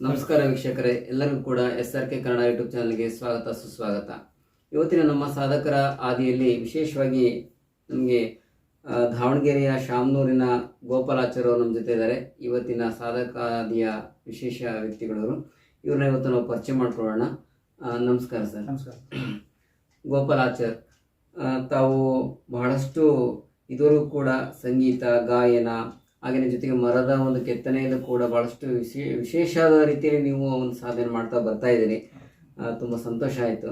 ನಮಸ್ಕಾರ ವೀಕ್ಷಕರೇ ಎಲ್ಲರಿಗೂ ಕೂಡ S R K Kannada YouTube ಚಾನಲ್ಗೆ ಸ್ವಾಗತ ಸುಸ್ವಾಗತ. ಇವತ್ತಿನ ನಮ್ಮ ಸಾಧಕರ ಆದಿಯಲ್ಲಿ ವಿಶೇಷವಾಗಿ ನಮಗೆ ದಾವಣಗೆರೆಯ ಶಾಮನೂರಿನ ಗೋಪಾಲಾಚಾರ್ಯ ನಮ್ಮ ಜೊತೆ ಇದ್ದಾರೆ. ಇವತ್ತಿನ ಸಾಧಕ ಆದಿಯ ವಿಶೇಷ ವ್ಯಕ್ತಿಗಳವರು. ಇವ್ರನ್ನ ಇವತ್ತು ನಾವು ಪರಿಚಯ ಮಾಡ್ಕೊಳ್ಳೋಣ. ನಮಸ್ಕಾರ ಸರ್. ನಮಸ್ಕಾರ. ಗೋಪಾಲಾಚಾರ್ ತಾವು ಬಹಳಷ್ಟು ಇದುವರೆಗೂ ಕೂಡ ಸಂಗೀತ ಗಾಯನ ಹಾಗೆಯೇ ಜೊತೆಗೆ ಮರದ ಒಂದು ಕೆತ್ತನೆಯಲ್ಲೂ ಕೂಡ ಬಹಳಷ್ಟು ವಿಶೇ ವಿಶೇಷವಾದ ರೀತಿಯಲ್ಲಿ ನೀವು ಒಂದು ಸಾಧನೆ ಮಾಡ್ತಾ ಬರ್ತಾ ಇದ್ದೀರಿ. ತುಂಬ ಸಂತೋಷ ಆಯಿತು.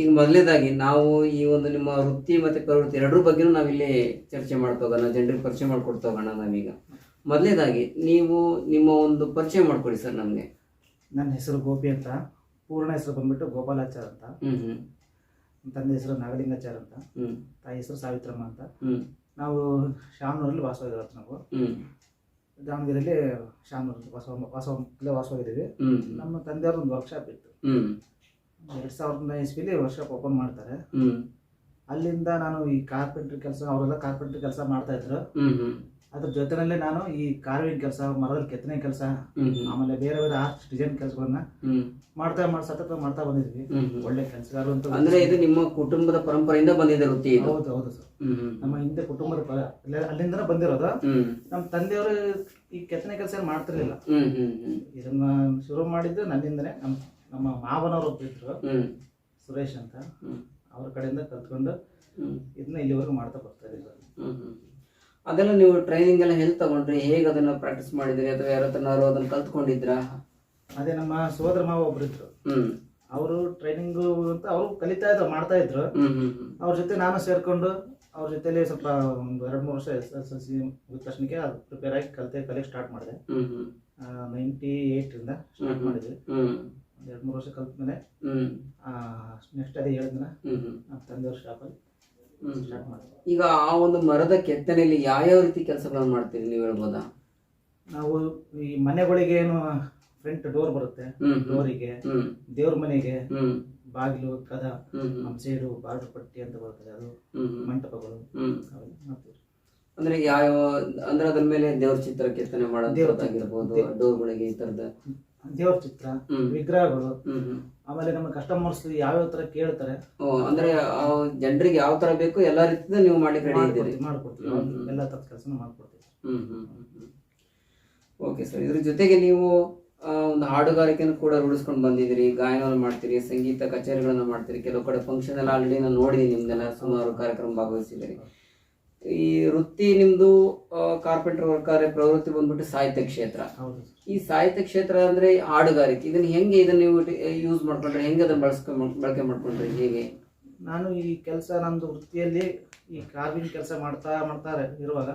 ಈಗ ಮೊದಲನೇದಾಗಿ ನಾವು ಈ ಒಂದು ನಿಮ್ಮ ವೃತ್ತಿ ಮತ್ತು ಪ್ರವೃತ್ತಿ ಎರಡರ ಬಗ್ಗೆನೂ ನಾವಿಲ್ಲಿ ಚರ್ಚೆ ಮಾಡ್ತಾ ಹೋಗೋಣ ಜನರಿಗೆ ಪರಿಚಯ ಮಾಡ್ಕೊಡ್ತಾ ಹೋಗೋಣ ನಾವೀಗ. ಮೊದಲನೇದಾಗಿ ನೀವು ನಿಮ್ಮ ಒಂದು ಪರಿಚಯ ಮಾಡ್ಕೊಡಿ ಸರ್ ನಮಗೆ. ನನ್ನ ಹೆಸರು ಗೋಪಿ ಅಂತ. ಪೂರ್ಣ ಹೆಸರು ಬಂದ್ಬಿಟ್ಟು ಗೋಪಾಲಾಚಾರ್ ಅಂತ. ತಂದೆ ಹೆಸರು ನಾಗಲಿಂಗಾಚಾರ್ ಅಂತ. ತಾಯಿ ಹೆಸರು ಸಾವಿತ್ರಮ್ಮ ಅಂತ. ನಾವು ಶಾಮನೂರಲ್ಲಿ ವಾಸವಾಗಿರೋದು ನಾವು. ದಾವಣಗೆರೆಯಲ್ಲಿ ಶಾಮನೂರಲ್ಲಿ ವಾಸ ವಾಸ ಇಲ್ಲೇ ವಾಸವಾಗಿದ್ದೀವಿ ನಮ್ಮ ತಂದೆಯವ್ರ ಒಂದು ವರ್ಕ್ಶಾಪ್ ಇತ್ತು. ಎರಡ್ ಸಾವಿರದ ಇಸ್ವಿಲಿ ವರ್ಕ್ಶಾಪ್ ಓಪನ್ ಮಾಡ್ತಾರೆ. ಅಲ್ಲಿಂದ ನಾನು ಈ ಕಾರ್ಪೆಂಟ್ರಿ ಕೆಲಸ ಅವರೆಲ್ಲ ಕಾರ್ಪೆಂಟ್ರಿ ಕೆಲಸ ಮಾಡ್ತಾ ಇದ್ರು. ಅದ್ರ ಜೊತೆನಲ್ಲೇ ನಾನು ಈ ಕಾರ್ವಿಂಗ್ ಕೆಲಸ ಮರದ ಕೆತ್ತನೆ ಕೆಲಸ ಆಮೇಲೆ ಬೇರೆ ಬೇರೆ ಆರ್ಟ್ ಡಿಸೈನ್ ಕೆಲಸಗಳನ್ನ ಮಾಡ್ತಾ ಮಾಡಿ ಸತತ ಮಾಡ್ತಾ ಬಂದಿದ್ವಿ. ಒಳ್ಳೆ ಕೆಲಸಗಾರರು ಅಂತ ಅಂದ್ರೆ ಇದು ನಿಮ್ಮ ಕುಟುಂಬದ ಪರಂಪರೆಯಿಂದ ಬಂದಿದೆ ವೃತ್ತಿ ಹೌದು ಹೌದು ಸರ್. ನಮ್ಮ ಹಿಂದೆ ಕುಟುಂಬದ ಅಲ್ಲಿಂದ ಅಲ್ಲಿಂದನೇ ಬಂದಿರೋದು. ನಮ್ಮ ತಂದೆಯವರು ಈ ಕೆತ್ತನೆ ಕೆಲಸ ಮಾಡ್ತಿರ್ಲಿಲ್ಲ. ಹ್ಮ್ ಹ್ಮ್ ಇದನ್ನ ಶುರು ಮಾಡಿದ್ದು ನನ್ನಿಂದನೇ. ನಮ್ಮ ನಮ್ಮ ಮಾವನವರು ಒಬ್ಬಿದ್ರು ಸುರೇಶ್ ಅಂತ. ಅವ್ರ ಕಡೆಯಿಂದ ಕಲ್ತ್ಕೊಂಡು ಇದನ್ನ ಇಲ್ಲಿವರೆಗೂ ಮಾಡ್ತಾ ಬರ್ತಾ ಇದ್ದೀವಿ. ಅದೆಲ್ಲ ನೀವು ಟ್ರೈನಿಂಗ್ ಎಲ್ಲ ಹೆಲ್ತ್ ತಗೊಂಡ್ರಿ? ಹೇಗೆ ಅದನ್ನ ಪ್ರಾಕ್ಟೀಸ್ ಮಾಡಿದ್ರಿ? ಅಥವಾ ಯಾರ ಹತ್ರನಾರು ಅದನ್ನ ಕಲ್ತ್ಕೊಂಡಿದ್ರಾ? ಅದೇ ನಮ್ಮ ಸೋದರ ಮಾವ ಒಬ್ರಿದ್ರು ಹ್ಮ್. ಅವರು ಟ್ರೈನಿಂಗು ಅಂತ ಅವರು ಕಲಿತಾ ಇದ್ರು ಮಾಡ್ತಾ ಇದ್ರು. ಹ್ಮ್ ಹ್ಮ್ ಹ್ಮ್. ಅವ್ರ ಜೊತೆ ನಾನು ಸೇರ್ಕೊಂಡು ಅವ್ರ ಜೊತೆಲಿ ಸ್ವಲ್ಪ ಒಂದು ಎರಡು ಮೂರು ವರ್ಷ ಎಸ್ ಎಸ್ ಎಲ್ ಸಿ ಮುಗಿದ ತಕ್ಷಣಕ್ಕೆ ಪ್ರಿಪೇರ್ ಆಗಿ ಕಲಿತೆ ಕಲಿಯಕ್ಕೆ ಸ್ಟಾರ್ಟ್ ಮಾಡಿದೆ. ಹ್ಮ್ ಹ್ಮ್. ನೈಂಟಿ ಏಯ್ಟ್ರಿಂದ ಸ್ಟಾರ್ಟ್ ಮಾಡಿದ್ವಿ. ಹ್ಮ್. ಒಂದು ಎರಡು ಮೂರು ವರ್ಷ ಕಲ್ತ್ಮೇಲೆ ಹ್ಮ್. ನೆಕ್ಸ್ಟ್ ಅದೇ ಹೇಳಿದ್ನ ಹ್ಮ್ ಹ್ಮ್. ನಮ್ಮ ತಂದೆಯವ್ರ ಶಾಪಲ್ಲಿ. ಈಗ ಆ ಒಂದು ಮರದ ಕೆತ್ತನೆಯಲ್ಲಿ ಯಾವ ರೀತಿ ಕೆಲಸಗಳನ್ನು ಮಾಡ್ತೀರಿ ನೀವು ಹೇಳ್ಬೋದಾ? ನಾವು ಈ ಮನೆಗಳಿಗೆ ಏನು ಫ್ರಂಟ್ ಡೋರ್ ಬರುತ್ತೆ. ಡೋರಿಗೆ ದೇವ್ರ ಮನೆಗೆ ಬಾಗಿಲು ಕದ ಸೈಡು ಬಾರ್ಡರ್ ಪಟ್ಟಿ ಅಂತ ಬರ್ತದೆ ಅದು. ಮಂಟಪಗಳು. ಅಂದ್ರೆ ಯಾವ ಅಂದ್ರೆ ಅದ್ರ ಮೇಲೆ ದೇವ್ರ ಚಿತ್ರ ಕೆತ್ತನೆ ಮಾಡೋದಾಗಿರ್ಬೋದು. ಡೋರ್ಗಳಿಗೆ ಈ ತರದ. ದೇವ್ರ ಚಿತ್ರ ವಿಗ್ರಹಗಳು. ಆಮೇಲೆ ನಮ್ಮ ಕಸ್ಟಮರ್ಸ್ ಯಾವ್ಯಾವ ತರ ಕೇಳ್ತಾರೆ. ಅಂದ್ರೆ ಜನರಿಗೆ ಯಾವ ತರ ಬೇಕು ಎಲ್ಲಾ ರೀತಿಯಿಂದ ನೀವು ಮಾಡ್ಲಿಕ್ಕೆ ರೆಡಿ ಇದ್ದೀರಿ. ಮಾಡ್ಕೊಡ್ತೀವಿ. ಎಲ್ಲ ತರದ ಕೆಲಸ ಮಾಡ್ಕೊಡ್ತೀವಿ. ಹ್ಮ್ ಹ್ಮ್ ಹ್ಮ್ ಓಕೆ ಸರ್ ಇದ್ರ ಜೊತೆಗೆ ನೀವು ಒಂದು ಹಾಡುಗಾರಿಕೆಯನ್ನು ಕೂಡ ರೂಢಿಸ್ಕೊಂಡು ಬಂದಿದ್ದೀರಿ. ಗಾಯನವನ್ನು ಮಾಡ್ತೀರಿ ಸಂಗೀತ ಕಚೇರಿಗಳನ್ನ ಮಾಡ್ತೀರಿ. ಕೆಲವು ಕಡೆ ಫಂಕ್ಷನ್ ಎಲ್ಲ ಆಲ್ರೆಡಿ ನಾನು ನೋಡಿದ್ದೀನಿ ನಿಮ್ದೆಲ್ಲ ಸುಮಾರು ಕಾರ್ಯಕ್ರಮ ಭಾಗವಹಿಸಿದ್ದೀರಿ. ಈ ವೃತ್ತಿ ನಿಮ್ದು ಕಾರ್ಪೆಂಟರ್ ವರ್ಕ್ ಆದ್ರೆ ಪ್ರವೃತ್ತಿ ಬಂದ್ಬಿಟ್ಟು ಸಾಹಿತ್ಯ ಕ್ಷೇತ್ರ. ಹೌದು. ಈ ಸಾಹಿತ್ಯ ಕ್ಷೇತ್ರ ಅಂದ್ರೆ ಹಾಡುಗಾರಿಕೆ ಇದನ್ನ ಹೆಂಗೆ ಇದನ್ನ ನೀವು ಯೂಸ್ ಮಾಡ್ಕೊಂಡ್ರೆ ಹೆಂಗೆ ಅದನ್ನ ಬಳಸ್ಕೊಂಡ್ ಬಳಕೆ ಮಾಡ್ಕೊಂಡ್ರಿ ಹೇಗೆ? ನಾನು ಈ ಕೆಲಸ ನಮ್ದು ವೃತ್ತಿಯಲ್ಲಿ ಈ ಕಾರ್ವಿಂಗ್ ಕೆಲಸ ಮಾಡ್ತಾ ಮಾಡ್ತಾ ಇರುವಾಗ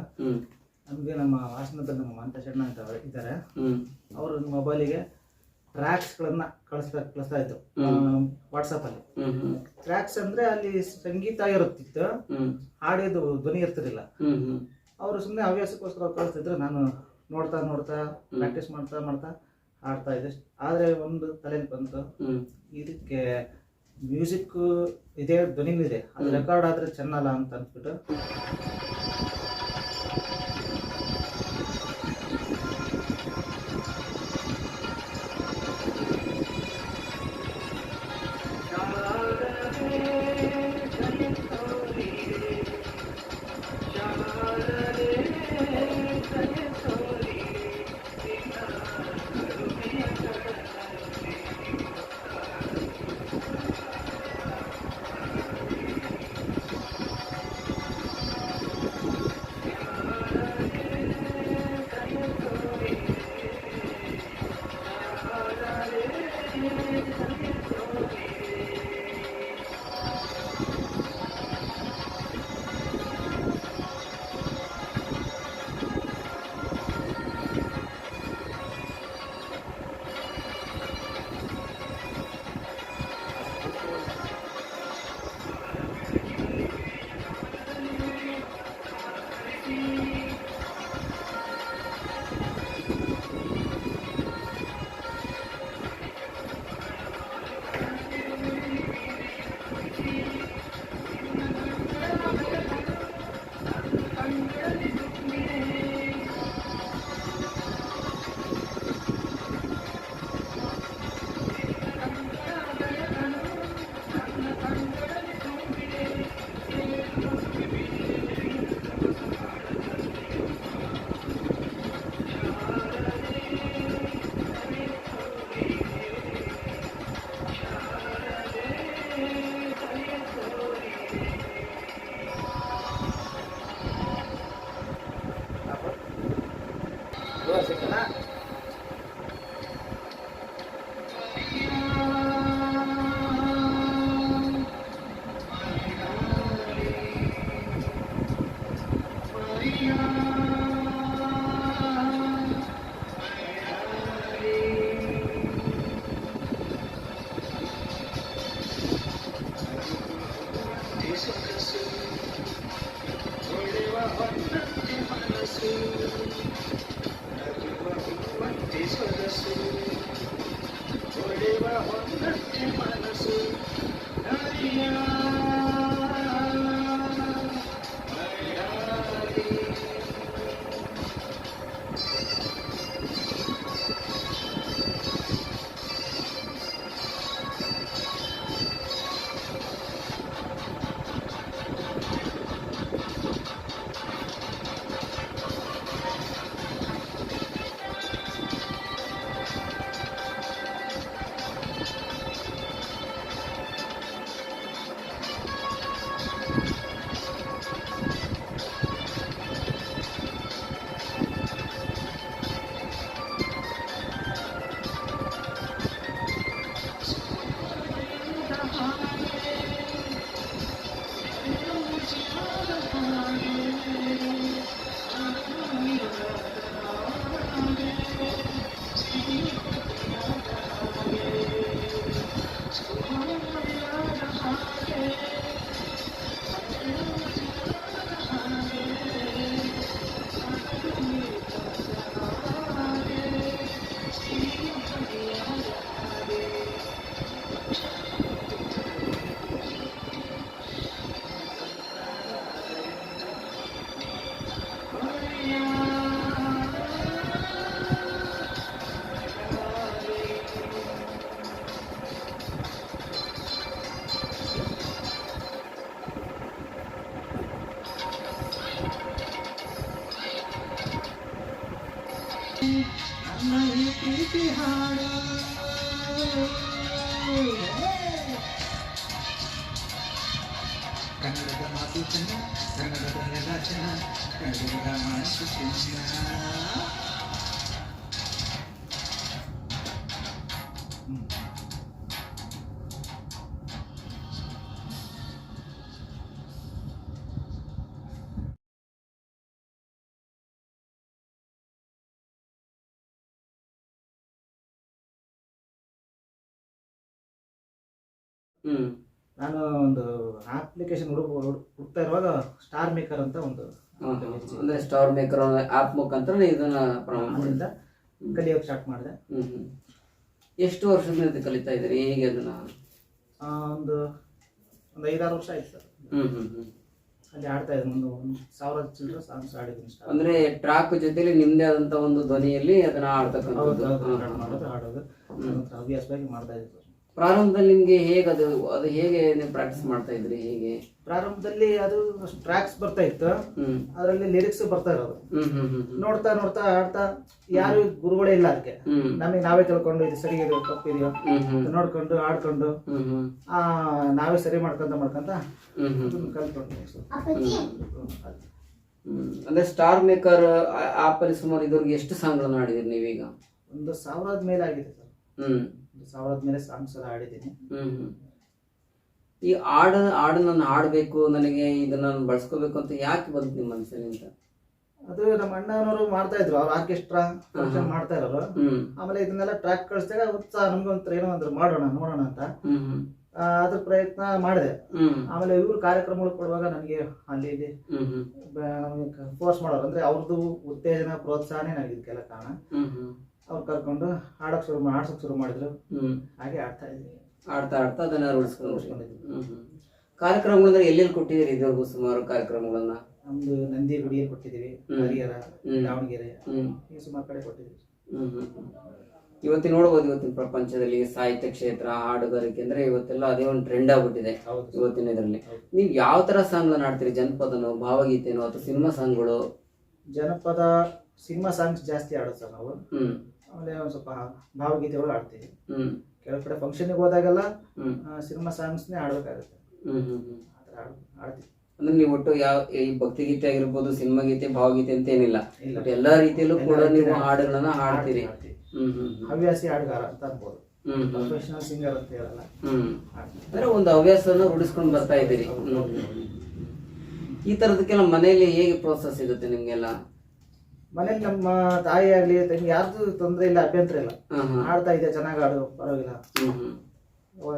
ನಮ್ಗೆ ನಮ್ಮ ಹಾಸನದಲ್ಲಿ ನಮ್ಮ ಅಂತ ಅವ್ರು ಇದ್ದಾರೆ. ಹ್ಮ್. ಅವರು ಮೊಬೈಲಿಗೆ ಟ್ರ್ಯಾಕ್ಸ್ಗಳನ್ನ ಕಳಿಸ್ತಾ ಕಳಿಸ್ತಾ ಇದ್ರು. ವಾಟ್ಸಪ್ ಹ್ಮ್ ಟ್ರ್ಯಾಕ್ಸ್ ಅಂದ್ರೆ ಅಲ್ಲಿ ಸಂಗೀತ ಇರುತ್ತಿತ್ತು. ಹಾಡಿದ್ದು ಧ್ವನಿ ಇರ್ತಿರ್ಲಿಲ್ಲ. ಅವರು ಸುಮ್ಮನೆ ಹವ್ಯಾಸಕ್ಕೋಸ್ಕರ ಕಳಿಸ್ತಿದ್ರು. ನಾನು ನೋಡ್ತಾ ನೋಡ್ತಾ ಪ್ರಾಕ್ಟೀಸ್ ಮಾಡ್ತಾ ಮಾಡ್ತಾ ಹಾಡ್ತಾ ಇದ್ದೆ. ಆದ್ರೆ ಒಂದು ತಲೆಯಲ್ಲಿ ಬಂತು. ಇದಕ್ಕೆ ಮ್ಯೂಸಿಕ್ ಇದೆ ಧ್ವನಿನೂ ಇದೆ ಅದು ರೆಕಾರ್ಡ್ ಆದ್ರೆ ಚೆನ್ನಲ್ಲ ಅಂತ ಅಂದ್ಬಿಟ್ಟು ಪ್ರೀತಿ ಹಾಡ ಕನ್ನಡದ ಮಾತು ಚೆನ್ನ ಕನ್ನಡದ ನೆಲ ಚೆನ್ನ ಕನ್ನಡದ ಮಾತು ಚೆನ್ನ ನಾನು ಒಂದು ಅಪ್ಲಿಕೇಶನ್ ಹುಡುಗ ಹುಡುಕ್ತಾ ಇರುವಾಗ ಸ್ಟಾರ್ ಮೇಕರ್ ಅಂತ ಒಂದು. ಅಂದ್ರೆ ಸ್ಟಾರ್ ಮೇಕರ್ ಆಪ್ ಮುಖಾಂತರ ಇದನ್ನ ಪ್ರಮಾಣದಿಂದ ಕಲಿಯೋಕೆ ಸ್ಟಾರ್ಟ್ ಮಾಡಿದೆ. ಎಷ್ಟು ವರ್ಷದಿಂದ ಕಲಿತಾ ಇದ್ದೀರಿ? ಹೇಗೆ ಅದನ್ನ? ಒಂದು ಒಂದು ಐದಾರು ವರ್ಷ ಆಯ್ತು ಸರ್. ಹ್ಮ್ ಹ್ಮ್ ಹ್ಮ್. ಅಲ್ಲಿ ಆಡ್ತಾ ಇದ್ದೀನಿ ಒಂದು ಸಾವಿರ ಚಿಲ್ಲರೆ ಸಾಂಗ್ಸ್ ಆಡಿದ್ದೀನಿ ಸ್ಟಾರ್ ಅಂದ್ರೆ ಟ್ರಾಕ್ ಜೊತೆಲಿ ನಿಮ್ದೇ ಆದಂತ ಒಂದು ಧ್ವನಿಯಲ್ಲಿ ಅದನ್ನ ಆಡ್ತಕ್ಕಂಥದ್ದು ಆಡೋದು ಹವ್ಯಾಸವಾಗಿ ಮಾಡ್ತಾ ಇದ್ದೀನಿ ಪ್ರಾರಂಭದಲ್ಲಿ ನಿಮ್ಗೆ ಹೇಗೆ ಅದು ಅದು ಹೇಗೆ ನೀವು ಪ್ರಾಕ್ಟೀಸ್ ಮಾಡ್ತಾ ಇದ್ರಿ ಹೇಗೆ? ಪ್ರಾರಂಭದಲ್ಲಿ ಅದು ಟ್ರ್ಯಾಕ್ಸ್ ಬರ್ತಾ ಇತ್ತು. ಹ್ಮ್. ಅದರಲ್ಲಿ ಲಿರಿಕ್ಸ್ ಬರ್ತಾ ಇರೋದು. ಹ್ಮ್ ಹ್ಮ್ ಹ್ಮ್ ಹ್ಮ್. ನೋಡ್ತಾ ನೋಡ್ತಾ ಆಡ್ತಾ ಯಾರು ಗುರುಗಳೇ ಇಲ್ಲ ಅದಕ್ಕೆ. ಹ್ಮ್. ನಮಗೆ ನಾವೇ ತಿಳ್ಕೊಂಡು ಇದು ಸರಿ ಇದೆಯೋ ತಪ್ಪಿದೆಯೋ ಹ್ಮ್ ಹ್ಮ್. ನೋಡ್ಕೊಂಡು ಆಡ್ಕೊಂಡು ಹ್ಮ್ ಹ್ಮ್. ಆ, ನಾವೇ ಸರಿ ಮಾಡ್ಕೊಂತ ಮಾಡ್ಕೊಂತ ಹ್ಮ್ ಹ್ಮ್ ಅದನ್ನ ಕಲ್ತ್ಕೊಂಡ್ವಿ ಸರ್. ಹ್ಮ್. ಅಂದ್ರೆ ಸ್ಟಾರ್ ಮೇಕರ್ ಆಪಲ್ ಸುಮಾರು ಇದುವರೆಗೆ ಎಷ್ಟು ಸಾಂಗ್ಗಳನ್ನು ಆಡಿದಿರಿ ನೀವೀಗ? ಒಂದು ಸಾವಿರದ ಮೇಲೆ ಆಗಿದೆ ಸರ್. ಹ್ಮ್. ಸಾವಿರದ ಮೇಲೆ ಸಾಂಗ್ಸ್ ಎಲ್ಲ ಹ್ಮ್ ಹ್ಮ್. ಈ ಹಾಡು ಹಾಡು ನಾನು ಹಾಡಬೇಕು ನನಗೆ ಇದನ್ನ ನಾನು ಬಳಸ್ಕೋಬೇಕು ಅಂತ ಯಾಕೆ ಬಂತು ನಿಮ್ಮ ಮನಸ್ಸಲ್ಲಿ ಅಂತ? ಅದು ನಮ್ಮ ಅಣ್ಣನವರು ಮಾಡ್ತಾ ಇದ್ರು ಅವ್ರು ಆರ್ಕೆಸ್ಟ್ರಾ ಫಂಕ್ಷನ್ ಮಾಡ್ತಾ ಇರೋರು. ಆಮೇಲೆ ಇದನ್ನೆಲ್ಲ ಟ್ರ್ಯಾಕ್ ಕಳಿಸಿದಾಗ ಉತ್ಸಾಹ ನಮ್ಗೆ ಒಂಥರ ಏನೋ ಅಂದ್ರೆ ಮಾಡೋಣ ನೋಡೋಣ ಅಂತ. ಅದ್ರ ಪ್ರಯತ್ನ ಮಾಡಿದೆ. ಆಮೇಲೆ ಇವ್ರು ಕಾರ್ಯಕ್ರಮಗಳು ಕೊಡುವಾಗ ನನಗೆ ಅಲ್ಲಿ ಇಲ್ಲಿ ಫೋರ್ಸ್ ಮಾಡೋರು. ಅಂದ್ರೆ ಅವ್ರದ್ದು ಉತ್ತೇಜನ ಪ್ರೋತ್ಸಾಹನೇ ನನಗೆ ಇದಕ್ಕೆಲ್ಲ ಕಾರಣ. ಅವ್ರು ಕರ್ಕೊಂಡು ಆಡೋಕೆ ಶುರು ಆಡ್ಸಕ್ ಶುರು ಮಾಡಿದ್ರು. ಹ್ಮ್. ಹಾಗೆ ಆಡ್ತಾ ಇದ್ದೀನಿ ಆಡ್ತಾ ಆಡ್ತಾ ಅದನ್ನ ಹ್ಮ್ ಕಾರ್ಯಕ್ರಮಗಳಂದ್ರೆ ಎಲ್ಲೆಲ್ಲಿ ಕೊಟ್ಟಿದ್ದೀರಿ ಇದುವರೆಗೂ ಸುಮಾರು ಕಾರ್ಯಕ್ರಮಗಳನ್ನ? ನಮ್ದು ನಂದಿ ಗುಡಿಯಲ್ಲಿ ಕೊಟ್ಟಿದ್ದೀವಿ. ಹರಿಹರ. ದಾವಣಗೆರೆ ಈ ಸುಮಾರು ಕಡೆ ಕೊಟ್ಟಿದ್ದೀವಿ. ಹ್ಮ್ ಹ್ಮ್ ಹ್ಮ್. ಇವತ್ತಿನ ನೋಡ್ಬೋದು ಇವತ್ತಿನ ಪ್ರಪಂಚದಲ್ಲಿ ಸಾಹಿತ್ಯ ಕ್ಷೇತ್ರ ಹಾಡುಗಾರಿಕೆ ಅಂದ್ರೆ ಇವತ್ತೆಲ್ಲ ಅದೇ ಒಂದು ಟ್ರೆಂಡ್ ಆಗ್ಬಿಟ್ಟಿದೆ ಇವತ್ತಿನ ಇದರಲ್ಲಿ. ನೀವು ಯಾವ ತರ ಸಾಂಗ್ ಆಡ್ತೀರಿ ಜನಪದನೋ ಭಾವಗೀತೆನೋ ಅಥವಾ ಸಿನಿಮಾ ಸಾಂಗ್ಗಳು? ಜನಪದ ಸಿನಿಮಾ ಸಾಂಗ್ಸ್ ಜಾಸ್ತಿ ಆಡೋದು ಸರ್ ನಾವು. ಆಮೇಲೆ ಒಂದು ಸ್ವಲ್ಪ ಭಾವಗೀತೆಗಳು ಆಡ್ತೀವಿ ಹ್ಮ್. ಕೆಲವು ಕಡೆ ಫಂಕ್ಷನ್ಗೆ ಹೋದಾಗೆಲ್ಲ ಸಿನಿಮಾ ಸಾಂಗ್ಸ್ನೇ ಆಡಬೇಕಾಗುತ್ತೆ ಹ್ಮ್ ಹ್ಮ್ ಹ್ಮ್. ಆ ಥರ ಆಡ್- ಆಡ್ತೀವಿ ಅಂದ್ರೆ ನೀವು ಒಟ್ಟು ಯಾವ ಈ ಭಕ್ತಿಗೀತೆ ಆಗಿರ್ಬೋದು ಸಿನಿಮಾ ಗೀತೆ ಭಾವಗೀತೆ ಅಂತ ಏನಿಲ್ಲ. ಬಟ್ ಎಲ್ಲಾ ರೀತಿಯಲ್ಲೂ ಕೂಡ ನೀವು ಹಾಡುಗಳನ್ನ ಹಾಡ್ತೀರಿ. ಹವ್ಯಾಸಿ ಹಾಡುಗಾರ ಅಂತ ಅನ್ಬೋದು. ಪ್ರೊಫೆಷನಲ್ ಸಿಂಗರ್ ಅಂತ ಹೇಳಲ್ಲ. ಅಂದ್ರೆ ಒಂದು ಹವ್ಯಾಸನ ರೂಢಿಸ್ಕೊಂಡು ಬರ್ತಾ ಇದ್ದೀರಿ. ಈ ತರದಕ್ಕೆಲ್ಲ ಮನೆಯಲ್ಲಿ ಹೇಗೆ ಪ್ರೋತ್ಸಾಹ ಸಿಗುತ್ತೆ ನಿಮ್ಗೆಲ್ಲ? ಮನೇಲಿ ನಮ್ಮ ತಾಯಿ ಆಗ್ಲಿ ತಂಗಿ ಯಾರ್ದು ತೊಂದರೆ ಇಲ್ಲ ಅಭ್ಯಂತರ ಇಲ್ಲ. ಆಡ್ತಾ ಇದೆ ಚೆನ್ನಾಗಿ ಆಡು ಪರವಾಗಿಲ್ಲ.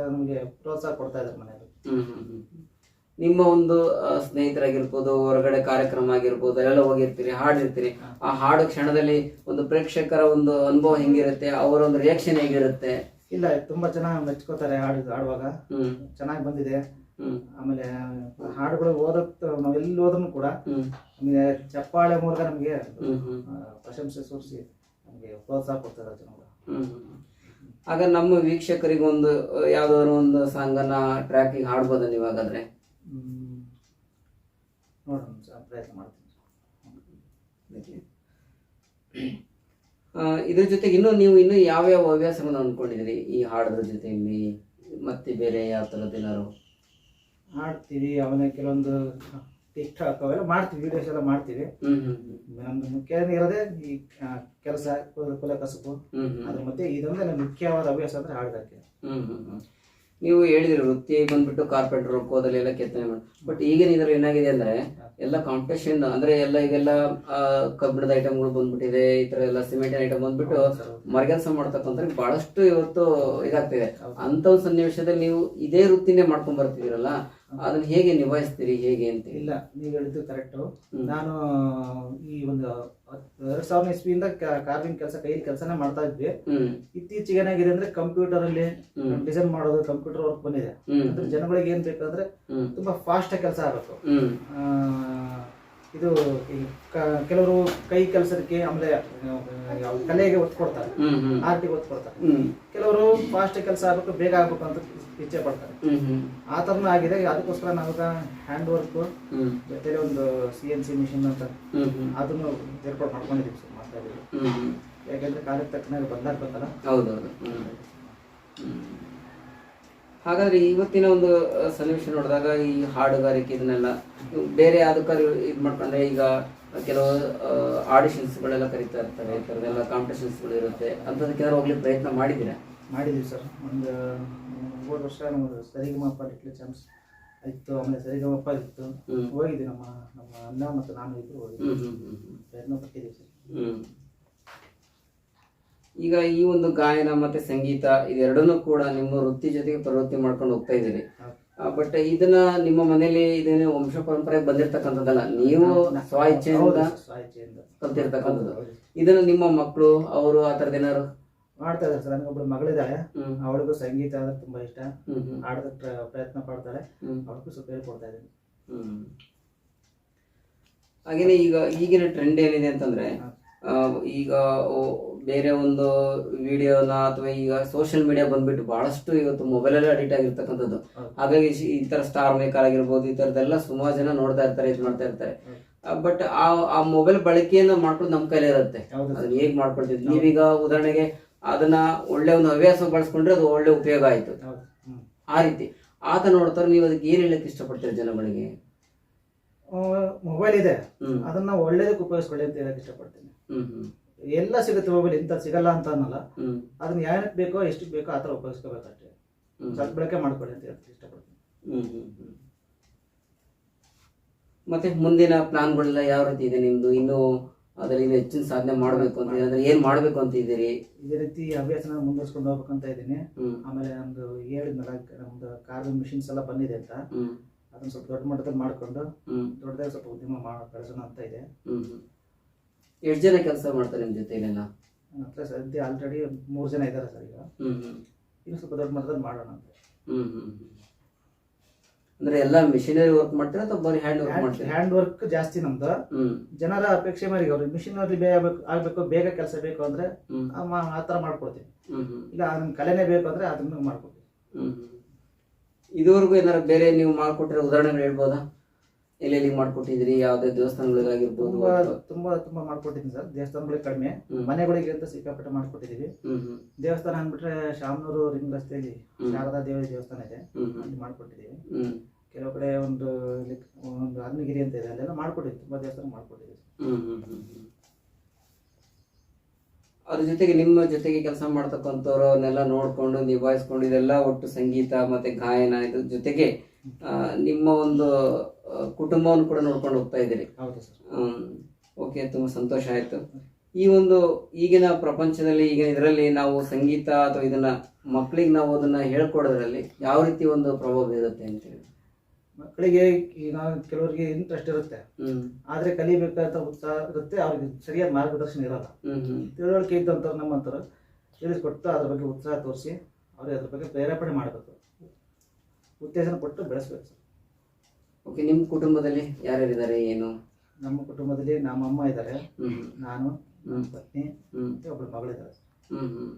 ನಮ್ಗೆ ಪ್ರೋತ್ಸಾಹ ಕೊಡ್ತಾ ಇದ್ದಾರೆ ಹ್ಮ್. ನಿಮ್ಮ ಒಂದು ಸ್ನೇಹಿತರಾಗಿರ್ಬೋದು ಹೊರಗಡೆ ಕಾರ್ಯಕ್ರಮ ಆಗಿರ್ಬೋದು ಅಲ್ಲೆಲ್ಲ ಹೋಗಿರ್ತೀರಿ ಹಾಡಿರ್ತೀರಿ. ಆ ಹಾಡು ಕ್ಷಣದಲ್ಲಿ ಒಂದು ಪ್ರೇಕ್ಷಕರ ಒಂದು ಅನುಭವ ಹೆಂಗಿರುತ್ತೆ ಅವರ ಒಂದು ರಿಯಾಕ್ಷನ್ ಹೇಗಿರುತ್ತೆ? ಇಲ್ಲ ತುಂಬಾ ಚೆನ್ನಾಗಿ ಮೆಚ್ಕೋತಾರೆ ಹಾಡು ಹಾಡುವಾಗ. ಚೆನ್ನಾಗಿ ಬಂದಿದೆ. ಆಮೇಲೆ ಹಾಡುಗಳು ಓದಕ್ ನಾವ್ ಎಲ್ಲಿ ಹೋದ್ರೂ ಕೂಡ ನಮಗೆ ಚಪ್ಪಾಳೆ ಮೂಲಕ ನಮಗೆ ಪ್ರಶಂಸೆ ಸೂರಿಸಿ ನಮಗೆ ಪ್ರೋತ್ಸಾಹ ಕೊಡ್ತಾರೆ ಜನಗಳು. ಆಗ ನಮ್ಮ ವೀಕ್ಷಕರಿಗೆ ಒಂದು ಯಾವ್ದಾದ್ರು ಒಂದು ಸಾಂಗ್ ಅನ್ನ ಟ್ರ್ಯಾಕಿಗೆ ಹಾಡ್ಬೋದ ನೀವು ಹಾಗಾದ್ರೆ ಹ್ಮ್. ನೋಡೋಣ ಪ್ರಯತ್ನ ಮಾಡ್ತೀನಿ. ಇದ್ರ ಜೊತೆಗೆ ಇನ್ನೂ ನೀವು ಇನ್ನೂ ಯಾವ್ಯಾವ ಹವ್ಯಾಸಗಳನ್ನ ಅನ್ಕೊಂಡಿದ್ರಿ ಈ ಹಾಡೋದ್ರ ಜೊತೆಯಲ್ಲಿ ಮತ್ತೆ ಬೇರೆ ಯಾವ ಥರದ್ದು ಏನಾದ್ರು? ಮಾಡ್ತೀವಿ ಅವನ ಕೆಲವೊಂದು ಟಿಕ್ ಟಾಕ್ ಅವೆಲ್ಲ ಮಾಡ್ತೀವಿ ವಿಡಿಯೋಸ್ ಎಲ್ಲ ಮಾಡ್ತೀವಿ. ನಮ್ದು ಮುಖ್ಯ ಇರೋದೇ ಈ ಕೆಲಸ ಕುಲ ಕಸಬು. ಅದ್ರ ಮತ್ತೆ ಇದೊಂದೇ ನನ್ನ ಮುಖ್ಯವಾದ ಹವ್ಯಾಸ ಅಂದ್ರೆ ಹ್ಮ್. ನೀವು ಹೇಳಿದ್ರಿ ವೃತ್ತಿ ಬಂದ್ಬಿಟ್ಟು ಕಾರ್ಪೆಂಟರ್ ಕೋದಲ್ಲಿ ಎಲ್ಲ ಕೆತ್ತನೆ ಮಾಡಿ. ಬಟ್ ಈಗಿನ ಇದ್ರಲ್ಲಿ ಏನಾಗಿದೆ ಅಂದ್ರೆ ಎಲ್ಲ ಕಾಂಪಿಟೇಷನ್ ಅಂದ್ರೆ ಎಲ್ಲ ಈಗೆಲ್ಲ ಕಬ್ಬಿಣದ ಐಟಮ್ಗಳು ಬಂದ್ಬಿಟ್ಟಿದೆ ಈ ತರ ಎಲ್ಲ ಸಿಮೆಂಟಿನ ಐಟಮ್ ಬಂದ್ಬಿಟ್ಟು ಮರಗೆಲ್ಸ ಮಾಡ್ತಕ್ಕಂಥ ಬಹಳಷ್ಟು ಇವತ್ತು ಇದಾಗ್ತಿದೆ. ಅಂತ ಒಂದು ಸನ್ನಿವೇಶದಲ್ಲಿ ನೀವು ಇದೇ ವೃತ್ತಿನೇ ಮಾಡ್ಕೊಂಡ್ ಬರ್ತಿದ್ದೀರಲ್ಲ? ಅದನ್ನ ಹೇಗೆ ನಿಭಾಯಿಸ್ತೀರಿ ಹೇಗೆ ಅಂತ ಇಲ್ಲ ನೀವು ಹೇಳಿದ್ದು ಕರೆಕ್ಟು ನಾನು ಈ ಒಂದು ಎರಡ್ ಸಾವಿರದ ಇಸ್ವಿಯಿಂದ ಕಾರ್ವಿಂಗ್ ಕೆಲಸ ಕೈಯಲ್ಲಿ ಕೆಲಸನೇ ಮಾಡ್ತಾ ಇದ್ವಿ. ಇತ್ತೀಚೆಗೆ ಏನಾಗಿದೆ ಅಂದ್ರೆ ಕಂಪ್ಯೂಟರ್ ಅಲ್ಲಿ ಡಿಸೈನ್ ಮಾಡೋದು ಕಂಪ್ಯೂಟರ್ ವರ್ಕ್ ಬಂದಿದೆ. ಅಂದ್ರೆ ಜನಗಳಿಗೆ ಏನ್ ಬೇಕಂದ್ರೆ ತುಂಬಾ ಫಾಸ್ಟ್ ಕೆಲಸ ಆಗುತ್ತೆ ಇದು ಕೆಲವರು ಕೈ ಕೆಲಸಕ್ಕೆ ಆಮೇಲೆ ಕಲೆಗೆ ಒತ್ತು ಕೊಡ್ತಾರೆ. ಆರ್ಟಿಗೆ ಒತ್ತು ಕೊಡ್ತಾರೆ. ಕೆಲವರು ಫಾಸ್ಟ್ ಕೆಲಸ ಆಗಬೇಕು ಬೇಗ ಆಗ್ಬೇಕು ಅಂತ ಇಚ್ಛೆ ಪಡ್ತಾರೆ. ಆ ಥರನೂ ಆಗಿದೆ. ಅದಕ್ಕೋಸ್ಕರ ನಾವು ಹ್ಯಾಂಡ್ ವರ್ಕ್ ಬೇರೆ ಜೊತೆಲಿ ಒಂದು ಸಿ ಎನ್ ಸಿ ಮಿಷಿನ್ ಅಂತ ಅದನ್ನು ಏರ್ಪಾಡು ಮಾಡ್ಕೊಂಡಿದ್ದೀವಿ ಸರ್ ಮಾಡ್ತಾ ಯಾಕಂದ್ರೆ ಕಾಲಕ್ಕೆ ತಕ್ಕನಾಗಿ ಬದಲಾಗ್ಬೇಕಲ್ಲ ಹೌದೌದು. ಹ್ಮ್. ಹ್ಮ್. ಹಾಗಾದ್ರೆ ಇವತ್ತಿನ ಒಂದು ಸನ್ನಿವೇಶ ನೋಡಿದಾಗ ಈ ಹಾಡುಗಾರಿಕೆ ಇದನ್ನೆಲ್ಲ ಬೇರೆ ಯಾವ್ದಕ್ಕಾದ್ರು ಇದು ಮಾಡ್ಕೊಂಡ್ರೆ ಈಗ ಕೆಲವು ಆಡಿಷನ್ಸ್ಗಳೆಲ್ಲ ಕರಿತಾ ಇರ್ತಾರೆ ಈ ಥರದ್ದೆಲ್ಲ ಕಾಂಪಿಟೇಷನ್ಸ್ಗಳು ಇರುತ್ತೆ. ಅಂಥದಕ್ಕೆ ಹೋಗ್ಲಿಕ್ಕೆ ಪ್ರಯತ್ನ ಮಾಡಿದ್ದೀರಾ? ಮಾಡಿದ್ದೀವಿ ಸರ್. ಒಂದು ಹೋದ ವರ್ಷ ನಮ್ಮದು ಸರಿಗಮ ಲಿಟ್ಲ್ ಚಾನ್ಸ್ ಇತ್ತು ಆಮೇಲೆ ಸರಿಗಮ ಇತ್ತು. ಹೋಗಿದ್ದೆ ಹೋಗಿದ್ವಿ ನಮ್ಮ ನಮ್ಮ ಅಣ್ಣ ಮತ್ತು ನಾನು ಇಬ್ಬರು ಹೋಗಿದ್ವಿ. ಪ್ರಯತ್ನ ಪಟ್ಟಿದ್ದೀವಿ ಸರ್ ಈಗ ಈ ಒಂದು ಗಾಯನ ಮತ್ತೆ ಸಂಗೀತ ಇದೆರಡನ್ನೂ ಕೂಡ ನಿಮ್ಮ ವೃತ್ತಿ ಜೊತೆಗೆ ಪ್ರವೃತ್ತಿ ಮಾಡ್ಕೊಂಡು ಹೋಗ್ತಾ ಇದ್ದೀನಿ. ಬಟ್ ಇದನ್ನ ನಿಮ್ಮ ಮನೇಲಿ ಇದೇನೇ ವಂಶ ಪರಂಪರೆ ಬಂದಿರತಕ್ಕಂಥದ್ದಲ್ಲ ನೀವು ಸ್ವ ಇಚ್ಛೆಯಿಂದ. ಕಲ್ತಿರ್ತಕ್ಕಂಥದ್ದು. ಇದನ್ನ ನಿಮ್ಮ ಮಕ್ಕಳು ಅವರು ಆ ತರದ ಏನಾರು ಮಾಡ್ತಾ ಇದ್ದಾರೆ ಸರ್. ನನಗೊಬ್ಬಳು ಮಗಳಿದ್ದಾಳೆ ಅವಳಿಗೂ ಸಂಗೀತ ಅಂದ್ರೆ ತುಂಬಾ ಇಷ್ಟ. ಪ್ರ- ಪ್ರಯತ್ನ ಪಡ್ತಾಳೆ ಅವ್ರಿಗೂ ಅವಳಿಗೂ ಸ್ವಲ್ಪ ಹೇಳ್ಕೊಡ್ತಾ ಇದ್ದೀನಿ. ಹ್ಮ್. ಹಾಗೇನೆ ಈಗ ಈಗಿನ ಟ್ರೆಂಡ್ ಏನಿದೆ ಅಂತಂದ್ರೆ ಆ, ಈಗ ಓ- ಬೇರೆ ಒಂದು ವಿಡಿಯೋನ ಅಥವಾ ಈಗ ಸೋಷಿಯಲ್ ಮೀಡಿಯಾ ಬಂದ್ಬಿಟ್ಟು ಬಹಳಷ್ಟು ಇವತ್ತು ಮೊಬೈಲಲ್ಲೇ ಅಡಿಕ್ಟ್ ಆಗಿರ್ತಕ್ಕಂಥದ್ದು. ಹೌದು. ಹಾಗಾಗಿ ಶಿ- ಈ ತರ ಸ್ಟಾರ್ ಮೇಕರ್ ಆಗಿರ್ಬೋದು ಈ ತರದೆಲ್ಲ ಸುಮಾರು ಜನ ನೋಡ್ತಾ ಇರ್ತಾರೆ ಇದು ಮಾಡ್ತಾ ಇರ್ತಾರೆ. ಬಟ್ ಆ ಆ ಮೊಬೈಲ್ ಬಳಕೆಯನ್ನ ಮಾಡ್ಕೊಂಡು ನಮ್ಮ ಕೈಲಿರುತ್ತೆ ಹೌದು ಸರ್. ಅದನ್ನ ಹೇಗ್ ಮಾಡ್ಕೊಳ್ತಿದ್ವಿ ನೀವೀಗ ಉದಾಹರಣೆಗೆ ಅದನ್ನ ಒಳ್ಳೆ ಒಂದು ಹವ್ಯಾಸ ಬಳಸ್ಕೊಂಡ್ರೆ ಅದು ಒಳ್ಳೆ ಉಪಯೋಗ ಆಯ್ತು. ಆ ರೀತಿ. ಆತ ನೋಡ್ತಾರೆ ನೀವು ಅದಕ್ಕೆ ಏನ್ ಹೇಳಕ್ ಇಷ್ಟಪಡ್ತೀರಿ ಜನಗಳಿಗೆ? ಮೊಬೈಲ್ ಇದೆ. ಅದನ್ನ ಒಳ್ಳೇದಕ್ಕೆ ಉಪಯೋಗಿಸ್ಕೊಳ್ಳಿ ಅಂತ ಹೇಳಕ್ ಇಷ್ಟಪಡ್ತೀನಿ. ಎಲ್ಲ ಸಿಗುತ್ತೆ ಮೊಬೈಲ್ ಇಂತ ಸಿಗಲ್ಲ ಅಂತ ಅನ್ನಲ್ಲ. ಅದನ್ನ ಯಾರಕ್ಕೆ ಬೇಕೋ ಎಷ್ಟು ಬೇಕೋ ಆತರ ಉಪಯೋಗಿಸ್ಕೋಬೇಕಷ್ಟೇ. ಸದ್ಬಳಕೆ ಮಾಡ್ಕೊಳ್ಳಿ ಅಂತ ಹೇಳಕ್ ಇಷ್ಟಪಡ್ತೀನಿ. ಮತ್ತೆ ಮುಂದಿನ ಪ್ಲಾನ್ಗಳೆಲ್ಲ ಯಾವ ರೀತಿ ಇದೆ ನಿಮ್ದು? ಇನ್ನು ಅದರಲ್ಲಿ ಇನ್ನು ಹೆಚ್ಚಿನ ಸಾಧನೆ ಮಾಡಬೇಕು ಅಂತ ಅಂದ್ರೆ ಏನ್ ಮಾಡ್ಬೇಕು ಅಂತ ಇದ್ದೀರಿ? ಇದೇ ರೀತಿ ಹವ್ಯಾಸನ ಮುಂದುವರ್ಸ್ಕೊಂಡು ಹೋಗ್ಬೇಕಂತ ಇದ್ದೀನಿ. ಆಮೇಲೆ ನಮ್ದು ಹೇಳಿದ್ನಲ್ಲ ನಮ್ದು ಕಾರ್ ಮಿಷಿನ್ಸ್ ಎಲ್ಲ ಬಂದಿದೆ ಅಂತ. ಅದನ್ನ ಸ್ವಲ್ಪ ದೊಡ್ಡ ಮಟ್ಟದಲ್ಲಿ ಮಾಡ್ಕೊಂಡು ದೊಡ್ಡದಾಗ ಸ್ವಲ್ಪ ಉದ್ಯಮ ಬೆಳೆಸೋಣ ಅಂತ ಇದೆ. ಎಷ್ಟು ಜನ ಕೆಲಸ ಮಾಡ್ತಾರೆ ನಿಮ್ಮ ಜೊತೆಲೆಲ್ಲ? ನನ್ನ ಹತ್ರ ಸದ್ಯ ಆಲ್ರೆಡಿ ಮೂರು ಜನ ಇದ್ದಾರೆ ಸರ್ ಈಗ. ಇನ್ನು ಸ್ವಲ್ಪ ದೊಡ್ಡ ಮಟ್ಟದಲ್ಲಿ ಮಾಡೋಣ ಅಂತ. ಹ್ಞೂ ಹ್ಞೂ. ಅಂದ್ರೆ ಎಲ್ಲ ಮಿಷಿನರಿ ವರ್ಕ್ ಮಾಡ್ತೀರಾ ಅಥವಾ ಬರೀ ಹ್ಯಾಂಡ್ ವರ್ಕ್ ಮಾಡ್ತೀರಾ? ಹ್ಯಾಂಡ್ ವರ್ಕ್ ಜಾಸ್ತಿ ನಮ್ದು. ಜನರ ಅಪೇಕ್ಷೆ ಮೇರೆಗೆ ಅವ್ರಿಗೆ ಮಿಷಿನರಿ ಆಗ್ಬೇಕು ಬೇಗ ಕೆಲಸ ಬೇಕು ಅಂದ್ರೆ ಆ ತರ ಮಾಡ್ಕೊಡ್ತೀವಿ ಇಲ್ಲ ನಮ್ ಕಲೆನೇ ಬೇಕು ಅಂದ್ರೆ ಅದನ್ನ ಮಾಡ್ಕೊಡ್ತೀವಿ. ಇದುವರೆಗೂ ಏನಾರ ಬೇರೆ ನೀವು ಮಾಡ್ಕೊಟ್ಟಿರೋ ಉದಾಹರಣೆಗಳು ಹೇಳ್ಬೋದಾ? ಎಲ್ಲೆಲ್ಲಿ ಮಾಡ್ಕೊಟ್ಟಿದ್ರಿ? ಯಾವ್ದೇ ದೇವಸ್ಥಾನಗಳಿಗಾಗಿರ್ಬೋದು ತುಂಬಾ ತುಂಬಾ ತುಂಬಾ ಮಾಡ್ಕೊಟ್ಟಿದ್ದೀನಿ ಸರ್. ದೇವಸ್ಥಾನಗಳಿಗೆ ಕಡಿಮೆ. ಮನೆಗಳಿಗೆ ಅಂತ ಸಿಕ್ಕಾಪಟ್ಟೆ ಮಾಡ್ಕೊಟ್ಟಿದೀವಿ ದೇವಸ್ಥಾನ ಅಂದ್ಬಿಟ್ರೆ ಶಾಮನೂರು ರಿಂಗ್ ರಸ್ತೆಯಲ್ಲಿ. ಶಾರದಾ ದೇವಿ ದೇವಸ್ಥಾನ ಇದೆ. ಅಲ್ಲಿ ಮಾಡ್ಕೊಟ್ಟಿದ್ದೀವಿ. ಕೆಲವು ಕಡೆ ಒಂದು ಒಂದು ಅನ್ನಗಿರಿ ಅಂತ ಇದೆ. ಅಲ್ಲೆಲ್ಲ ಮಾಡ್ಕೊಟ್ಟಿದ್ವಿ ತುಂಬಾ ದೇವಸ್ಥಾನ ಮಾಡ್ಕೊಟ್ಟಿದ್ದೀವಿ ಹ್ಮ್. ಅದ್ರ ಜೊತೆಗೆ ನಿಮ್ಮ ಜೊತೆಗೆ ಕೆಲಸ ಮಾಡ್ತಕ್ಕಂಥವ್ರು ಅವನ್ನೆಲ್ಲ ನೋಡ್ಕೊಂಡು ನಿಭಾಯಿಸ್ಕೊಂಡು ಇದೆಲ್ಲ ಒಟ್ಟು ಸಂಗೀತ ಮತ್ತೆ ಗಾಯನ ಇದ್ರ ಜೊತೆಗೆ ನಿಮ್ಮ ಒಂದು ಕುಟುಂಬವನ್ನು ಕೂಡ ನೋಡ್ಕೊಂಡು ಹೋಗ್ತಾ ಇದ್ದೀರಿ. ಹೌದು ಸರ್. ಓಕೆ ತುಂಬ ಸಂತೋಷ ಆಯ್ತು. ಈ ಒಂದು ಈಗಿನ ಪ್ರಪಂಚದಲ್ಲಿ ಈಗಿನ ಇದರಲ್ಲಿ ನಾವು ಸಂಗೀತ ಅಥವಾ ಇದನ್ನ ಮಕ್ಕಳಿಗೆ ನಾವು ಅದನ್ನ ಹೇಳ್ಕೊಡೋದ್ರಲ್ಲಿ ಯಾವ ರೀತಿ ಒಂದು ಪ್ರಭಾವ ಬೀರುತ್ತೆ ಅಂತೇಳಿ ಮಕ್ಕಳಿಗೆ ಈಗ ಕೆಲವರಿಗೆ ಇಂಟ್ರೆಸ್ಟ್ ಇರುತ್ತೆ. ಆದ್ರೆ ಕಲಿಬೇಕಾದ ಉತ್ಸಾಹ ಇರುತ್ತೆ. ಅವ್ರಿಗೆ ಸರಿಯಾದ ಮಾರ್ಗದರ್ಶನ ಇರಲ್ಲ. ತಿಳುವಳಿಕೆ ಇದ್ದಂಥವ್ರು ನಮ್ಮಂತರ ತಿಳಿಸ್ಕೊಟ್ಟು ಅದ್ರ ಬಗ್ಗೆ ಉತ್ಸಾಹ ತೋರಿಸಿ ಅವ್ರಿಗೆ ಅದ್ರ ಬಗ್ಗೆ ಪ್ರೇರೇಪಣೆ ಮಾಡಬೇಕು. ಉತ್ತೇಜನ ಕೊಟ್ಟು ಬೆಳೆಸ್ಬೇಕು ಸರ್. ಓಕೆ ನಿಮ್ಮ ಕುಟುಂಬದಲ್ಲಿ ಯಾರ್ಯಾರಿದ್ದಾರೆ ಏನು? ನಮ್ಮ ಕುಟುಂಬದಲ್ಲಿ ನಮ್ಮ ಅಮ್ಮ ಇದ್ದಾರೆ. ನಾನು ನನ್ನ. ಪತ್ನಿ ಮತ್ತೆ ಒಬ್ಬಳು ಮಗಳಿದ್ದಾರೆ. ಹ್ಮ್ ಹ್ಮ್.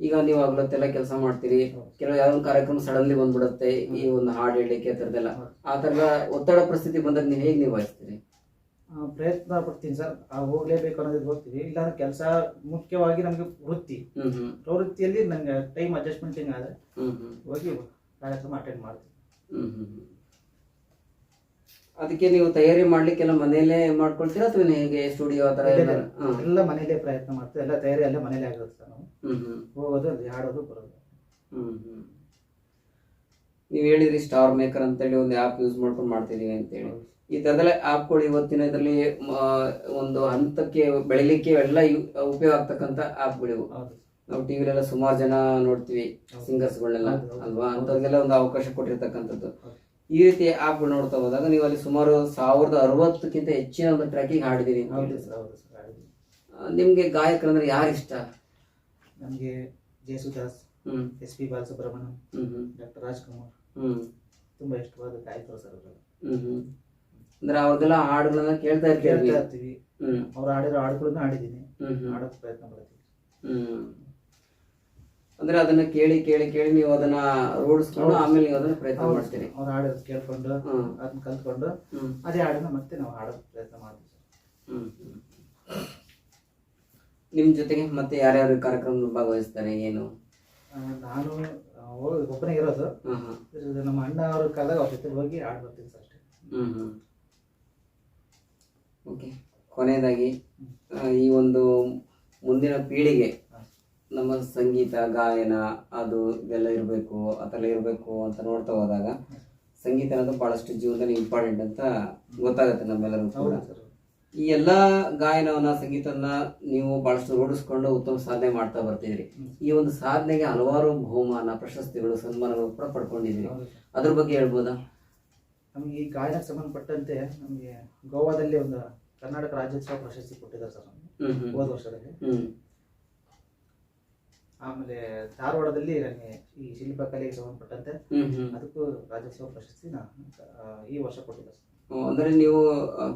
ಈಗ ನೀವು ಆಗ್ಲತ್ತೆಲ್ಲ ಕೆಲಸ ಮಾಡ್ತೀರಿ. ಕೆಲವು ಯಾವ್ದೊಂದು ಕಾರ್ಯಕ್ರಮ ಸಡನ್ಲಿ ಬಂದ್ಬಿಡುತ್ತೆ ಈ ಒಂದು ಹಾಡು ಹೇಳಲಿಕ್ಕೆ ಆ ಥರದ್ದೆಲ್ಲ. ಆ ಥರದ ಒತ್ತಡ ಪರಿಸ್ಥಿತಿ ಬಂದಾಗ ನೀವು ಹೇಗೆ ನಿಭಾಯಿಸ್ತೀರಿ? ಆ, ಪ್ರಯತ್ನ ಪಡ್ತೀನಿ ಸರ್. ಆ, ಹೋಗ್ಲೇಬೇಕು ಅನ್ನೋದು ಹೋಗ್ತೀವಿ. ಇಲ್ಲಾಂದ್ರೆ ಕೆಲಸ ಮುಖ್ಯವಾಗಿ ನಮಗೆ ವೃತ್ತಿ. ಹ್ಮ್ ಹ್ಮ್. ಪ್ರವೃತ್ತಿಯಲ್ಲಿ ನಂಗೆ ಟೈಮ್ ಅಡ್ಜಸ್ಟ್ಮೆಂಟಿಂಗ್ ಆದರೆ ಹ್ಮ್ ಹ್ಮ್. ಹೋಗಿ ಕಾರ್ಯಕ್ರಮ ಅಟೆಂಡ್ ಮಾಡ್ತೀವಿ ಹ್ಮ್ ಹ್ಮ್ ಹ್ಮ್. ಅದಕ್ಕೆ ನೀವು ತಯಾರಿ ಮಾಡ್ಲಿಕ್ಕೆಲ್ಲ ಮನೆಯಲ್ಲೇ ಮಾಡ್ಕೊಳ್ತೀರಾ ಅಥವಾ ನಿಮಗೆ ಸ್ಟುಡಿಯೋ ಆ ಥರ ಇಲ್ಲೇ ಏನಾರ ಹ್ಮ್ ಎಲ್ಲ ಮನೇಲೇ ಪ್ರಯತ್ನ ಮಾಡ್ತೀವಿ. ಎಲ್ಲ ತಯಾರಿ ಎಲ್ಲ ಮನೇಲೇ ಆಗಿರುತ್ತೆ ಸರ್ ನಾವು. ಹ್ಮ್ ಹ್ಮ್. ಹೋಗೋದು ಅಲ್ಲಿ ಹಾಡೋದು ಬರೋದು. ಹ್ಮ್ ಹ್ಮ್. ನೀವು ಹೇಳಿದ್ರಿ ಸ್ಟಾರ್ ಮೇಕರ್ ಅಂತೇಳಿ ಒಂದು ಆ್ಯಪ್ ಯೂಸ್ ಮಾಡ್ಕೊಂಡು ಮಾಡ್ತಿದೀವಿ ಅಂತೇಳಿ. ಈ ಥರದೆಲ್ಲ ಆ್ಯಪ್ಗಳು ಇವತ್ತಿನ ಇದರಲ್ಲಿ ಒಂದು ಹಂತಕ್ಕೆ ಬೆಳಿಲಿಕ್ಕೆ ಎಲ್ಲ ಯು- ಉಪಯೋಗ ಆಗ್ತಕ್ಕಂಥ ಆ್ಯಪ್ಗಳಿವು ಹೌದು ನಾವು ಟಿವಿಲೆಲ್ಲ ಸುಮಾರು ಜನ ನೋಡ್ತೀವಿ. ಸಿಂಗರ್ಸ್ಗಳನ್ನೆಲ್ಲ. ಅಲ್ವಾ? ಅಂಥವ್ರಿಗೆಲ್ಲ ಒಂದು ಅವಕಾಶ ಕೊಟ್ಟಿರ್ತಕ್ಕಂಥದ್ದು. ಈ ರೀತಿ ಆ್ಯಪ್ಗಳು ನೋಡ್ತಾ ಹೋದಾಗ ನೀವು ಅಲ್ಲಿ ಸುಮಾರು ಸಾವಿರದ ಅರವತ್ತಕ್ಕಿಂತ ಹೆಚ್ಚಿನ ಒಂದು ಟ್ರ್ಯಾಕಿಂಗ್ ನಿಮಗೆ ಹಾಡಿದ್ದೀನಿ. ಆ, ನಿಮ್ಗೆ ಗಾಯಕರಂದ್ರೆ ಯಾರು ಇಷ್ಟ? ನಮಗೆ ಜಯಸುದಾಸ್ ಹ್ಮ್. ಎಸ್ ಪಿ ಬಾಲಸುಬ್ರಹ್ಮಣ್ಯಂ ಹ್ಮ್ ಹ್ಮ್. ಡಾಕ್ಟರ್ ರಾಜ್ಕುಮಾರ್. ಹ್ಮ್. ತುಂಬಾ ಇಷ್ಟವಾದ ಗಾಯಕರು ಸರ್ ಅವರೆಲ್ಲ ಹ್ಮ್ ಅಂದ್ರೆ ಅವ್ರದ್ದೆಲ್ಲ ಹಾಡುಗಳನ್ನ ಕೇಳ್ತಾ ಇರ್ತೀವಿ. ಕೇಳ್ತಾ ಇರ್ತೀವಿ. ಹ್ಮ್. ಅವ್ರು ಹಾಡಿರೋ ಹಾಡುಗಳನ್ನ ಹಾಡಿದ್ದೀನಿ. ಆಡೋಕೆ ಪ್ರಯತ್ನ ಪಡ್ತೀವಿ. ಹ್ಮ್. ಅಂದ್ರೆ ಅದನ್ನ ಕೇಳಿ ಕೇಳಿ ಕೇಳಿ ನೀವು ಅದನ್ನ ರೂಢಿಸ್ಕೊಂಡು. ಆಮೇಲೆ ನೀವು ಅದನ್ನ ಪ್ರಯತ್ನ ಮಾಡ್ತೀರಿ. ಅವ್ರ ಹಾಡು ಕೇಳ್ಕೊಂಡು ಅದನ್ನ ಕಲ್ತ್ಕೊಂಡು ಅದೇ ಹಾಡನ್ನ ಮತ್ತೆ ನಾವು ಹಾಡೋದು ಪ್ರಯತ್ನ ಮಾಡ್ತೀವಿ. ನಿಮ್ಮ ಜೊತೆಗೆ ಮತ್ತೆ ಯಾರ್ಯಾರು ಕಾರ್ಯಕ್ರಮ ಭಾಗವಹಿಸ್ತಾರೆ ಏನು? ನಾನು ಒಬ್ಬನೇ ಇರೋದು. ನಮ್ಮ ಅಣ್ಣ ಅವ್ರ ಕಾಲದಾಗ ಅವ್ರ ಜೊತೆ ಹೋಗಿ ಹಾಡು ಬರ್ತೀನಿ ಸರ್ ಅಷ್ಟೇ. ಹ್ಮ್ ಓಕೆ ಕೊನೆಯದಾಗಿ ಈ ಒಂದು ಮುಂದಿನ ಪೀಳಿಗೆ ನಮ್ಮ ಸಂಗೀತ ಗಾಯನ ಅದು ಇದೆಲ್ಲ ಇರಬೇಕು ಆ ಥರ ಇರಬೇಕು ಅಂತ ನೋಡ್ತಾ ಹೋದಾಗ ಸಂಗೀತ ಅನ್ನೋದು ಭಾಳಷ್ಟು ಜೀವನದಲ್ಲಿ ಇಂಪಾರ್ಟೆಂಟ್ ಅಂತ ಗೊತ್ತಾಗುತ್ತೆ ನಮ್ಮೆಲ್ಲರೂ ಕೂಡ. ಸರ್. ಈ ಎಲ್ಲ ಗಾಯನವನ್ನ ಸಂಗೀತವನ್ನ ನೀವು ಭಾಳಷ್ಟು ರೂಢಿಸ್ಕೊಂಡು ಉತ್ತಮ ಸಾಧನೆ ಮಾಡ್ತಾ ಬರ್ತಿದ್ರಿ. ಈ ಒಂದು ಸಾಧನೆಗೆ ಹಲವಾರು ಬಹುಮಾನ ಪ್ರಶಸ್ತಿಗಳು ಸನ್ಮಾನಗಳು ಕೂಡ ಪಡ್ಕೊಂಡಿದ್ದೀರಿ ಅದ್ರ ಬಗ್ಗೆ ಹೇಳ್ಬೋದಾ? ನಮಗೆ ಈ ಗಾಯನ ಸಂಬಂಧಪಟ್ಟಂತೆ ನಮಗೆ ಗೋವಾದಲ್ಲಿ ಒಂದು ಕರ್ನಾಟಕ ರಾಜ್ಯೋತ್ಸವ ಪ್ರಶಸ್ತಿ ಕೊಟ್ಟಿದ್ದಾರೆ ಸರ್. ಹೋದ ವರ್ಷದಲ್ಲಿ. ಆಮೇಲೆ ಧಾರವಾಡದಲ್ಲಿ ನನಗೆ ಈ ಶಿಲ್ಪಕಲೆಗೆ ಸಂಬಂಧಪಟ್ಟಂತೆ ಅದಕ್ಕೂ ರಾಜ್ಯೋತ್ಸವ ಪ್ರಶಸ್ತಿ ಈ ವರ್ಷ ಕೊಟ್ಟಿದ್ದಾರೆ ಸರ್ ಅಂದ್ರೆ ನೀವು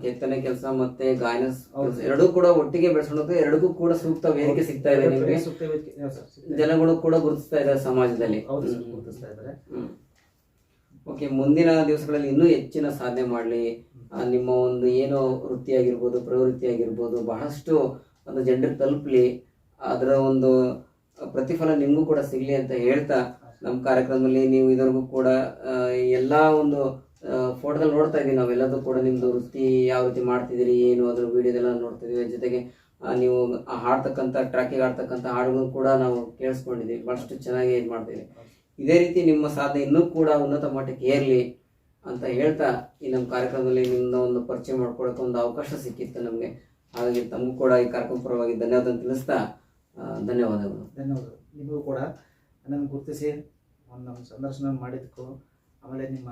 ಕೆತ್ತನೆ ಕೆಲಸ ಮತ್ತೆ ಗಾಯನ. ಎರಡೂ ಕೂಡ ಒಟ್ಟಿಗೆ ಬೆಳೆಸೋದು ಎರಡಕ್ಕೂ ಕೂಡ ಸೂಕ್ತ ವೇದಿಕೆ ಸಿಗ್ತಾ ಇದೆ ನಿಮಗೆ. ಜನಗಳು ಕೂಡ ಗುರುತಿಸ್ತಾ ಇದ್ದಾರೆ ಸಮಾಜದಲ್ಲಿ. ಗುರುತಿಸ್ತಾ ಇದ್ದಾರೆ. ಓಕೆ ಮುಂದಿನ ದಿವಸಗಳಲ್ಲಿ ಇನ್ನೂ ಹೆಚ್ಚಿನ ಸಾಧನೆ ಮಾಡಲಿ. ನಿಮ್ಮ ಒಂದು ಏನು ವೃತ್ತಿ ಆಗಿರ್ಬೋದು ಪ್ರವೃತ್ತಿ ಆಗಿರ್ಬೋದು ಬಹಳಷ್ಟು ಒಂದು ಜನರಿಗೆ ತಲುಪಲಿ. ಅದರ ಒಂದು ಪ್ರತಿಫಲ ನಿಮಗೂ ಕೂಡ ಸಿಗಲಿ ಅಂತ ಹೇಳ್ತಾ ನಮ್ಮ ಕಾರ್ಯಕ್ರಮದಲ್ಲಿ ನೀವು ಇದರಿಗೂ ಕೂಡ ಎಲ್ಲ ಒಂದು ಫೋಟೋದಲ್ಲಿ ನೋಡ್ತಾ ಇದ್ದೀವಿ ನಾವೆಲ್ಲದೂ ಕೂಡ ನಿಮ್ಮದು ವೃತ್ತಿ ಯಾವ ರೀತಿ ಮಾಡ್ತಿದ್ದೀರಿ, ಏನು ಅದ್ರ ವಿಡಿಯೋದೆಲ್ಲ ನೋಡ್ತಿದ್ದೀವಿ. ಜೊತೆಗೆ ನೀವು ಹಾಡ್ತಕ್ಕಂಥ, ಟ್ರ್ಯಾಕಿಗೆ ಆಡ್ತಕ್ಕಂಥ ಹಾಡುಗಳು ಕೂಡ ನಾವು ಕೇಳಿಸ್ಕೊಂಡಿದ್ದೀವಿ. ಭಾಳಷ್ಟು ಚೆನ್ನಾಗಿ ಇದು ಮಾಡ್ತೀವಿ ಇದೇ ರೀತಿ ನಿಮ್ಮ ಸಾಧನೆ ಇನ್ನೂ ಕೂಡ ಉನ್ನತ ಮಟ್ಟಕ್ಕೆ ಏರಲಿ ಅಂತ ಹೇಳ್ತಾ ಈ ನಮ್ಮ ಕಾರ್ಯಕ್ರಮದಲ್ಲಿ ನಿಮ್ಮನ್ನ ಒಂದು ಪರಿಚಯ ಮಾಡ್ಕೊಳ್ಳೋಕೆ ಒಂದು ಅವಕಾಶ ಸಿಕ್ಕಿತ್ತು ನಮಗೆ. ಹಾಗಾಗಿ ತಮಗೂ ಕೂಡ ಈ ಕಾರ್ಯಕ್ರಮ ಪರವಾಗಿ ಧನ್ಯವಾದ ತಿಳಿಸ್ತಾ ಧನ್ಯವಾದಗಳು. ಧನ್ಯವಾದಗಳು. ನಿಮಗೂ ಕೂಡ ನನ್ನ ಗುರುತಿಸಿ ಒಂದು ನಮ್ಮ ಸಂದರ್ಶನ ಮಾಡಿದ್ದಕ್ಕೂ ಆಮೇಲೆ ನಿಮ್ಮ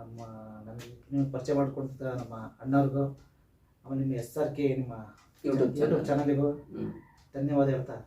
ನಮ್ಮ ನನಗೆ ನೀವು ಪರಿಚಯ ಮಾಡಿಕೊಡ್ತ ನಮ್ಮ ಅಣ್ಣವ್ರಿಗೂ ಆಮೇಲೆ ನಿಮ್ಮ ಎಸ್ ಆರ್ ಕೆ ನಿಮ್ಮ ಯೂಟ್ಯೂಬ್ ಯೂಟ್ಯೂಬ್ ಚಾನಲ್ ಚಾನಲಿಗೂ ಧನ್ಯವಾದ ಹೇಳ್ತಾ